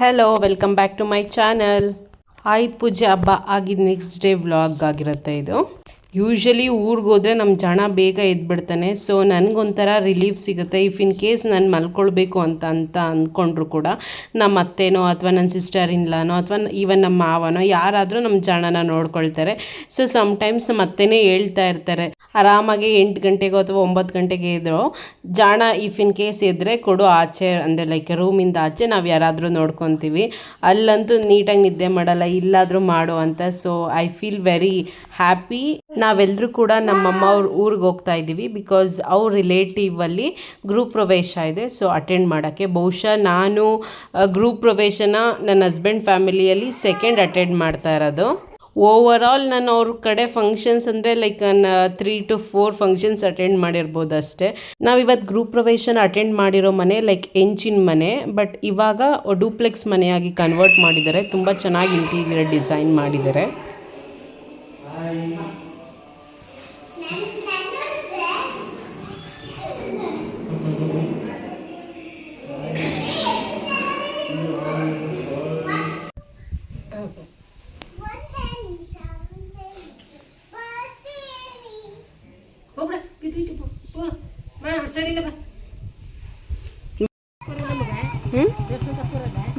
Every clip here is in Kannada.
Hello welcome back to my channel Ayudha Pooja ಹಬ್ಬ ಆಗಿದ್ದು ನೆಕ್ಸ್ಟ್ ಡೇ ವ್ಲಾಗ್ ಆಗಿರುತ್ತೆ ಇದು. ಯೂಶ್ವಲಿ ಊರಿಗೆ ಹೋದರೆ ನಮ್ಮ ಜನ ಬೇಗ ಎದ್ಬಿಡ್ತಾನೆ ಸೊ ನನಗೊಂಥರ ರಿಲೀಫ್ ಸಿಗುತ್ತೆ. ಇಫ್ ಇನ್ ಕೇಸ್ ನಾನು ಮಲ್ಕೊಳ್ಬೇಕು ಅಂತ ಅಂತ ಅಂದ್ಕೊಂಡ್ರು ಕೂಡ ನಮ್ಮ ಅತ್ತೆನೋ ಅಥವಾ ನನ್ನ ಸಿಸ್ಟರ್ ಇನ್ಲಾನೋ ಅಥವಾ ಈವನ್ ನಮ್ಮ ಮಾವನೋ ಯಾರಾದರೂ ನಮ್ಮ ಜನನ ನೋಡ್ಕೊಳ್ತಾರೆ. ಸೊ ಸಮ್ಟೈಮ್ಸ್ ನಮ್ಮ ಅತ್ತೆನೇ ಹೇಳ್ತಾ ಇರ್ತಾರೆ ಆರಾಮಾಗಿ ಎಂಟು ಗಂಟೆಗೋ ಅಥವಾ ಒಂಬತ್ತು ಗಂಟೆಗೆ ಇದ್ರು, ಜಾಣ ಇಫ್ ಇನ್ ಕೇಸ್ ಇದ್ದರೆ ಕೊಡು ಆಚೆ, ಅಂದರೆ ಲೈಕ್ ರೂಮಿಂದ ಆಚೆ ನಾವು ಯಾರಾದರೂ ನೋಡ್ಕೊತೀವಿ. ಅಲ್ಲಂತೂ ನೀಟಾಗಿ ನಿದ್ದೆ ಮಾಡಲ್ಲ, ಇಲ್ಲಾದರೂ ಮಾಡು ಅಂತ. So I feel very happy ನಾವೆಲ್ಲರೂ ಕೂಡ ನಮ್ಮಮ್ಮ ಅವ್ರ ಊರಿಗೆ ಹೋಗ್ತಾ ಇದ್ದೀವಿ ಬಿಕಾಸ್ ಅವ್ರ ರಿಲೇಟಿವ್ ಅಲ್ಲಿ ಗ್ರೂಪ್ ಪ್ರವೇಶ ಇದೆ. ಸೊ ಅಟೆಂಡ್ ಮಾಡೋಕ್ಕೆ. ಬಹುಶಃ ನಾನು ಗ್ರೂಪ್ ಪ್ರವೇಶನ ನನ್ನ ಹಸ್ಬೆಂಡ್ ಫ್ಯಾಮಿಲಿಯಲ್ಲಿ ಸೆಕೆಂಡ್ ಅಟೆಂಡ್ ಮಾಡ್ತಾ ಇರೋದು. ಓವರ್ ಆಲ್ ನಾನು ಅವ್ರ ಕಡೆ ಫಂಕ್ಷನ್ಸ್ ಅಂದರೆ like three to four functions attend ಮಾಡಿರ್ಬೋದು ಅಷ್ಟೇ. ನಾವಿವತ್ತು ಗ್ರೂಪ್ ಪ್ರವೇಶನ ಅಟೆಂಡ್ ಮಾಡಿರೋ ಮನೆ ಲೈಕ್ ಎಂಚಿನ ಮನೆ. ಬಟ್ ಇವಾಗ ಡೂಪ್ಲೆಕ್ಸ್ ಮನೆಯಾಗಿ ಕನ್ವರ್ಟ್ ಮಾಡಿದ್ದಾರೆ. ತುಂಬ ಚೆನ್ನಾಗಿ ಇಂಟೀರಿಯರ್ ಡಿಸೈನ್ ಮಾಡಿದ್ದಾರೆ.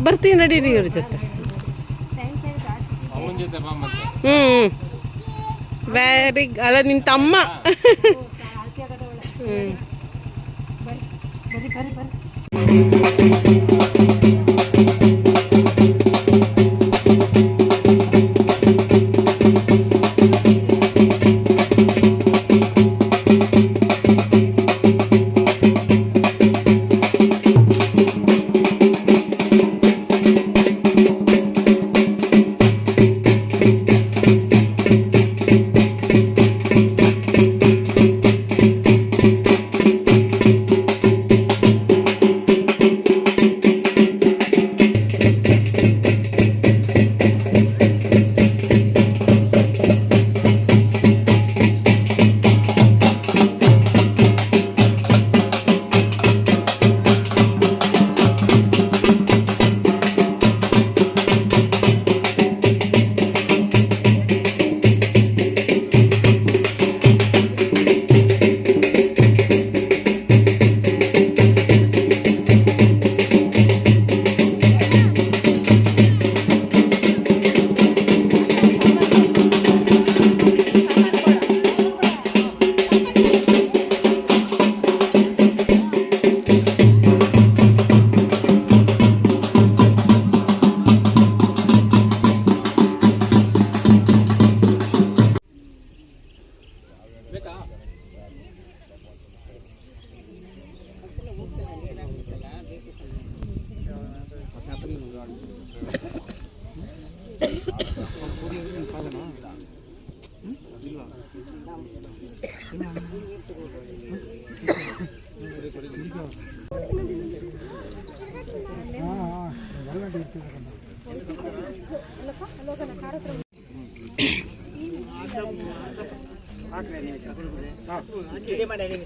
ಬರ್ತೀವಿ ನಡೀರಿ ಇವ್ರ ಜೊತೆ. ಹ್ಮ್. ವೆರಿ ಅಲ್ಲ ನಿನ್ನ ತಮ್ಮ. ಹ್ಞೂ ini mana ini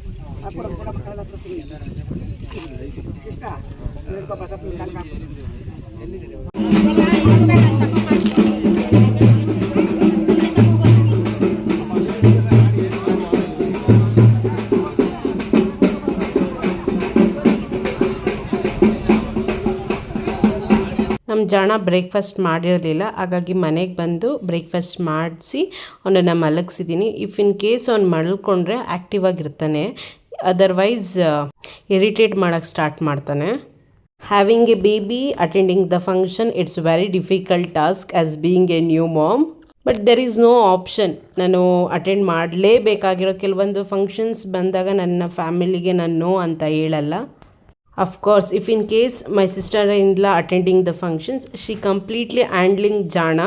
ನಮ್ಮ ಜನ ಬ್ರೇಕ್ಫಾಸ್ಟ್ ಮಾಡಿರಲಿಲ್ಲ. ಹಾಗಾಗಿ ಮನೆಗೆ ಬಂದು ಬ್ರೇಕ್ಫಾಸ್ಟ್ ಮಾಡಿಸಿ, ಅವನನ್ನು ಮಲಗಿಸಿದ್ದೀನಿ ಇಫ್ ಇನ್ ಕೇಸ್ ಅವ್ನು ಮಲ್ಕೊಂಡ್ರೆ ಆ್ಯಕ್ಟಿವ್ ಆಗಿರ್ತಾನೆ. ಅದರ್ವೈಸ್ ಇರಿಟೇಟ್ ಮಾಡೋಕ್ಕೆ ಸ್ಟಾರ್ಟ್ ಮಾಡ್ತಾನೆ. Having a baby attending the function it's very difficult task as being a new mom but there is no option ನಾನು ಅಟೆಂಡ್ ಮಾಡಲೇಬೇಕಾಗಿರೋ ಕೆಲವೊಂದು ಫಂಕ್ಷನ್ಸ್ ಬಂದಾಗ ನನ್ನ ಫ್ಯಾಮಿಲಿಗೆ ನಾನು ನೋ ಅಂತ ಹೇಳಲ್ಲ. Of course if in case my sister ಇಂದ್ಲ attending the functions she completely handling ಜಾಣ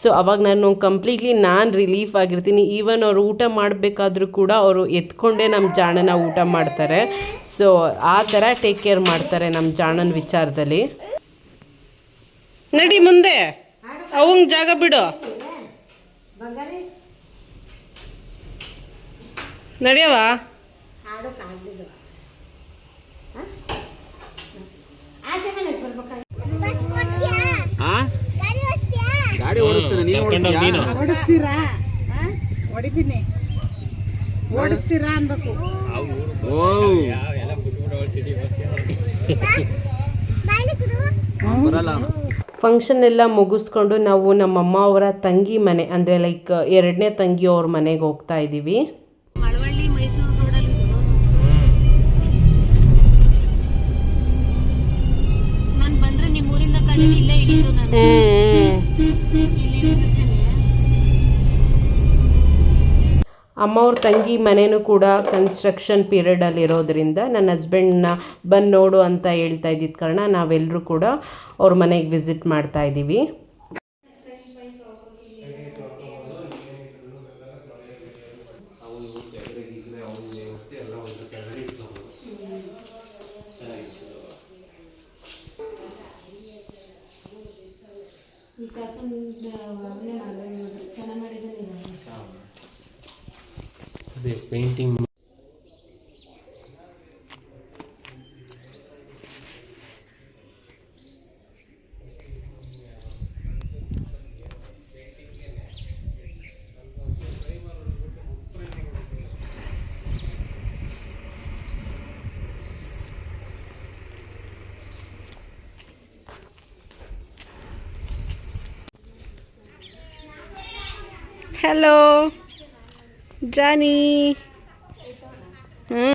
ಸೊ ಅವಾಗ ನಾನು ಕಂಪ್ಲೀಟ್ಲಿ ನಾನು ರಿಲೀಫ್ ಆಗಿರ್ತೀನಿ. ಈವನ್ ಅವ್ರು ಊಟ ಮಾಡಬೇಕಾದ್ರೂ ಕೂಡ ಅವರು ಎತ್ಕೊಂಡೇ ನಮ್ಮ ಜಾಣನ ಊಟ ಮಾಡ್ತಾರೆ. ಸೊ ಆ ಥರ ಟೇಕ್ ಕೇರ್ ಮಾಡ್ತಾರೆ ನಮ್ಮ ಜಾಣನ ವಿಚಾರದಲ್ಲಿ. ನಡಿ ಮುಂದೆ. ಅವಂಗೆ ಜಾಗ ಬಿಡು. ನಡಿಯವ ಆಡೋಕ್ಕಾಗಲಿಲ್ಲ ಆಚೆ ಕಡೆ ಬರ್ಬೇಕಾಗಿ ಬಸ್ ಕೊಡ್ತೀಯಾ ಆ ಗಾಡಿ ಓಡಿಸ್ತೀಯಾ? ಗಾಡಿ ಓಡಿಸ್ತೀನಿ? ನೀನು ಓಡಿಸ್ತೀಯಾ? ಓಡಿಸ್ತೀರಾ? ಹೊಡಿತೀನಿ. ಓಡಿಸ್ತೀರಾ ಅನ್ಬೇಕು. ಓ ಬಾಯ್ಲಿ ಕುದು ಬರಲ್ಲ ಅವನು ಫಂಕ್ಷನ್ ಎಲ್ಲ ಮುಗಿಸ್ಕೊಂಡು ನಾವು ನಮ್ಮಮ್ಮ ಅವರ ತಂಗಿ ಮನೆ ಅಂದ್ರೆ ಲೈಕ್ ಎರಡನೇ ತಂಗಿ ಅವ್ರ ಮನೆಗೆ ಹೋಗ್ತಾ ಇದ್ದೀವಿ ಮಳವಳ್ಳಿ ಮೈಸೂರು ರೋಡಲ್ಲಿ ಅಮ್ಮ ಅವ್ರ ತಂಗಿ ಮನೆಯೂ ಕೂಡ ಕನ್ಸ್ಟ್ರಕ್ಷನ್ ಪೀರಿಯಡಲ್ಲಿ ಇರೋದ್ರಿಂದ ನನ್ನ ಹಸ್ಬೆಂಡ್ನ ಬಂದು ನೋಡು ಅಂತ ಹೇಳ್ತಾ ಇದ್ದಿದ್ದ ಕಾರಣ ನಾವೆಲ್ಲರೂ ಕೂಡ ಅವ್ರ ಮನೆಗೆ ವಿಸಿಟ್ ಮಾಡ್ತಾ ಇದ್ದೀವಿ. ಅದೇ ಪೇಂಟಿಂಗ್ ಹಲೋ ಜಾನಿ ಹ್ಞೂ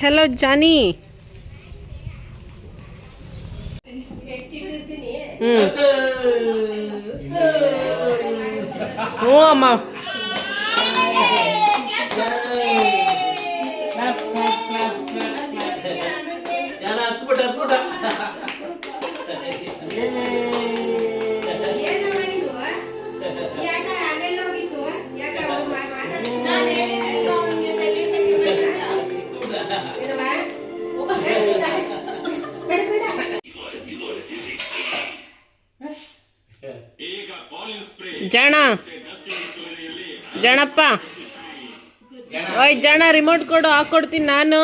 ಹಲೋ ಜಾನಿ ಹ್ಞೂ ಹ್ಞೂ ಅಮ್ಮ ಜಣ. ಜಣಪ್ಪ ಓಯ್ ಜಣ ರಿಮೋಟ್ ಕೊಡು ಹಾಕೊಡ್ತೀನಿ ನಾನು.